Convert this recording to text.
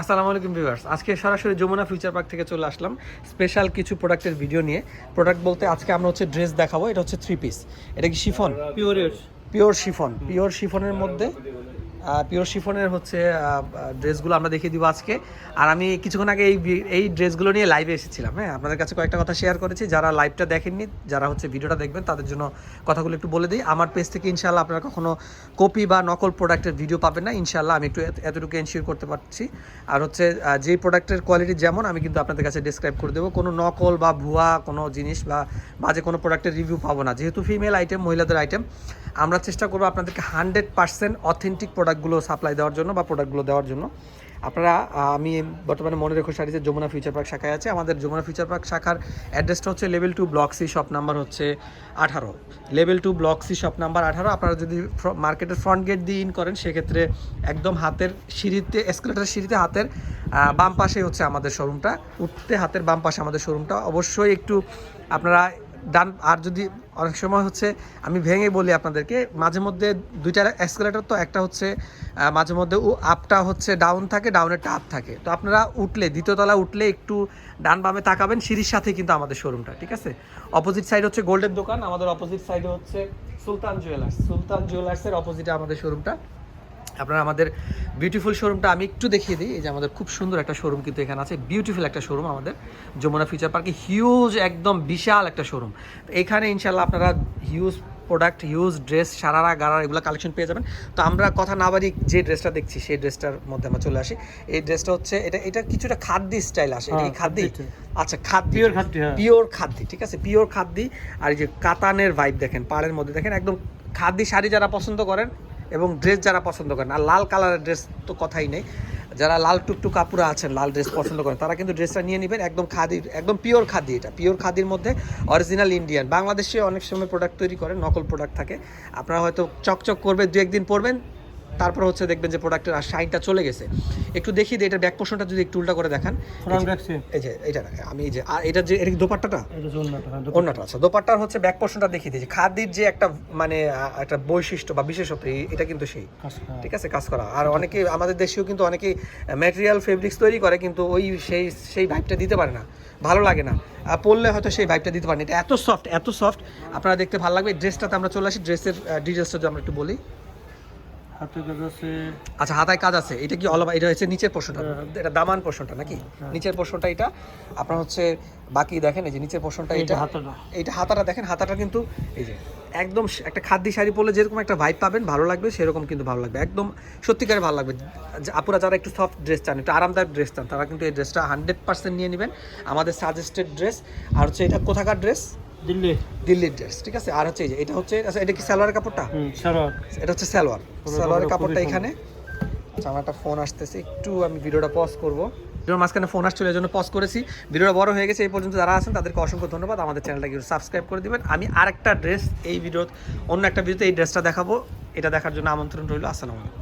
আসসালামু আলাইকুম ভিউয়ার্স। আজকে সরাসরি যমুনা ফিউচার পার্ক থেকে চলে আসলাম স্পেশাল কিছু প্রোডাক্টের ভিডিও নিয়ে। প্রোডাক্ট বলতে আজকে আমরা হচ্ছে ড্রেস দেখাবো এটা হচ্ছে থ্রি পিস এটা কি chiffon? Pure pure chiffon. Pure শিফনের মধ্যে পিওর শিফনের হচ্ছে ড্রেসগুলো আমরা দেখিয়ে দিব আজকে। আর আমি কিছুক্ষণ আগে এই এই ড্রেসগুলো নিয়ে লাইভে এসেছিলাম হ্যাঁ? আপনাদের কাছে কয়েকটা কথা শেয়ার করেছি। যারা লাইভটা দেখেননি, যারা হচ্ছে ভিডিওটা দেখবেন, তাদের জন্য কথাগুলো একটু বলে দিই। আমার পেজ থেকে ইনশাল্লাহ আপনারা কখনো কপি বা নকল প্রোডাক্টের ভিডিও পাবেন না। ইনশাল্লাহ আমি একটু এত- এতটুকু এনশিওর করতে পারছি। আর হচ্ছে যেই প্রোডাক্টের কোয়ালিটি যেমন, আমি কিন্তু আপনাদের কাছে ডিসক্রাইব করে দেবো। কোনো নকল বা ভুয়া কোনো জিনিস বা বাজে কোনো প্রোডাক্টের রিভিউ পাবো না। যেহেতু ফিমেল আইটেম মহিলাদের আইটেম আমরা চেষ্টা করব আপনাদেরকে হান্ড্রেড পার্সেন্ট অথেন্টিক প্রোডাক্টগুলো সাপ্লাই দেওয়ার জন্য বা প্রোডাক্টগুলো দেওয়ার জন্য। আপনারা আমি বর্তমানে মনে রেখো শাড়িতে যমুনা ফিউচার পার্ক শাখায় আছে। আমাদের যমুনা ফিউচার পার্ক শাখার অ্যাড্রেসটা হচ্ছে level two block C shop number হচ্ছে আঠারো। Level two block C shop number আঠারো। আপনারা যদি মার্কেটের ফ্রন্ট গেট দিয়ে ইন করেন, সেক্ষেত্রে একদম হাতের সিঁড়িতে এসকেলেটার সিঁড়িতে হাতের বাম পাশেই হচ্ছে আমাদের শোরুমটা উঠতে হাতের বাম পাশে আমাদের শোরুমটা অবশ্যই একটু আপনারা ডান, আর যদি অনেক সময় হচ্ছে আমি ভেঙে বলি আপনাদেরকে, মাঝে মধ্যে দুইটা এসকেলেটার তো, একটা হচ্ছে মাঝে মধ্যে ও আপটা হচ্ছে ডাউন থাকে ডাউনেরটা আপ থাকে। তো আপনারা উঠলে, দ্বিতীয় তলা উঠলে একটু ডান বামে তাকাবেন, সিঁড়ির সাথে কিন্তু আমাদের শোরুমটা ঠিক আছে? অপোজিট সাইড হচ্ছে গোল্ডের দোকান, আমাদের অপোজিট সাইডে হচ্ছে সুলতান জুয়েলার্স সুলতান জুয়েলার্সের অপোজিটে আমাদের শোরুমটা আপনারা আমাদের বিউটিফুল শোরুমটা আমি একটু দেখিয়ে দিই। এই যে আমাদের খুব সুন্দর একটা শোরুম কিন্তু এখানে আছে। বিউটিফুল একটা শোরুম আমাদের। যমুনা ফিউচার পার্কে হিউজ একদম বিশাল একটা শোরুম এখানে ইনশাল্লাহ আপনারা huge product huge dress sharara গাড়া এগুলো কালেকশন পেয়ে যাবেন। তো আমরা কথা না বাড়ি যে ড্রেসটা দেখছি সেই ড্রেসটার মধ্যে আমরা চলে আসি। এই ড্রেসটা হচ্ছে এটা এটা কিছুটা খাদ্যি স্টাইল আসে। এটা হ্যাঁ, খাদ্যি? আচ্ছা খাদ্যি। Pure খাদ্যি, হ্যাঁ। পিওর খাদ্যি ঠিক আছে? পিওর খাদ্যি। আর এই যে কাতানের ভাইব দেখেন পাড়ের মধ্যে দেখেন একদম খাদ্যি শাড়ি যারা পছন্দ করেন এবং ড্রেস যারা পছন্দ করেন, আর লাল কালারের ড্রেস তো কথাই নেই। যারা লাল টুকটু কাপুরা আছেন, লাল ড্রেস পছন্দ করেন, তারা কিন্তু ড্রেসটা নিয়ে নেবেন একদম খাদির, একদম পিওর খাদি এটা। পিওর খাদির মধ্যে অরিজিনাল ইন্ডিয়ান বাংলাদেশে অনেক সময় প্রোডাক্ট তৈরি করেন নকল প্রোডাক্ট থাকে। আপনারা হয়তো চকচক করবে দু একদিন পরবেন তারপর হচ্ছে দেখবেন যে প্রোডাক্টের আর শাইনটা চলে গেছে। একটু দেখি যে এটার ব্যাক পোর্শনটা যদি একটু উল্টা করে দেখান। এই যে এটা আমি এই যে আর এটা যে এটা দোপাট্টাটা? এটা জন্যটা হ্যাঁ অন্যটা আচ্ছা দোপাট্টার হচ্ছে ব্যাক পোর্শনটা দেখিয়ে দিয়েছি খাদির যে একটা মানে একটা বৈশিষ্ট্য বা বিশেষত্ব এটা কিন্তু সেই। ঠিক আছে কাজ করা। আর অনেকে আমাদের দেশেও কিন্তু অনেকেই ম্যাটেরিয়াল ফেব্রিক্স তৈরি করে কিন্তু ওই সেই সেই ভাইবটা দিতে পারে না। ভালো লাগে না। পড়লে হয়তো সেই ভাইবটা দিতে পারে না এটা এত সফট এত সফট আপনারা দেখতে ভালো লাগবে। ড্রেসটাতে আমরা চলে আসি। ড্রেসের ডিটেলসটা যদি আমরা একটু বলি। হাতে কাজ আছে। আচ্ছা হাতায় কাজ আছে। এটা কি অল এটা হচ্ছে নিচের পোর্শনটা এটা দামান পোর্শনটা নাকি? নিচের পোর্শনটা এটা। আপনার হচ্ছে বাকি দেখেন এই যে নিচের পোর্শনটা এটা হাতাটা। এইটা হাতাটা দেখেন হাতাটা কিন্তু এই যে একদম একটা খাদ্যি শাড়ি পরলে যেরকম একটা ভাইব পাবেন ভালো লাগবে সেরকম কিন্তু ভালো লাগবে। একদম সত্যিকারে ভালো লাগবে। যে আপুরা যারা একটু সফট ড্রেস চান একটু আরামদায়ক ড্রেস চান তারা কিন্তু এই ড্রেসটা হান্ড্রেড পার্সেন্ট নিয়ে নেবেন। আমাদের সাজেস্টেড ড্রেস আর হচ্ছে এটা কোথাকার ড্রেস দিল্লি। দিল্লির ড্রেস ঠিক আছে? আর হচ্ছে এটা হচ্ছে আচ্ছা এটা কি সালোয়ারের কাপড়টা? এটা হচ্ছে সালোয়ার। সালোয়ারের কাপড়টা এখানে। আচ্ছা আমার একটা ফোন আসতেছে একটু আমি ভিডিওটা পজ করব। ভিডিওর মাঝখানে ফোন আসছিল এই জন্য পজ করেছি। ভিডিওটা বড় হয়ে গেছে এই পর্যন্ত যারা আছেন তাদেরকে অসংখ্য ধন্যবাদ। আমাদের চ্যানেলটাকে সাবস্ক্রাইব করে দিবেন। আমি আরেকটা ড্রেস এই ভিডিও অন্য একটা ভিডিওতে এই ড্রেসটা দেখাবো। এটা দেখার জন্য আমন্ত্রণ রইল। আসসালামু আলাইকুম।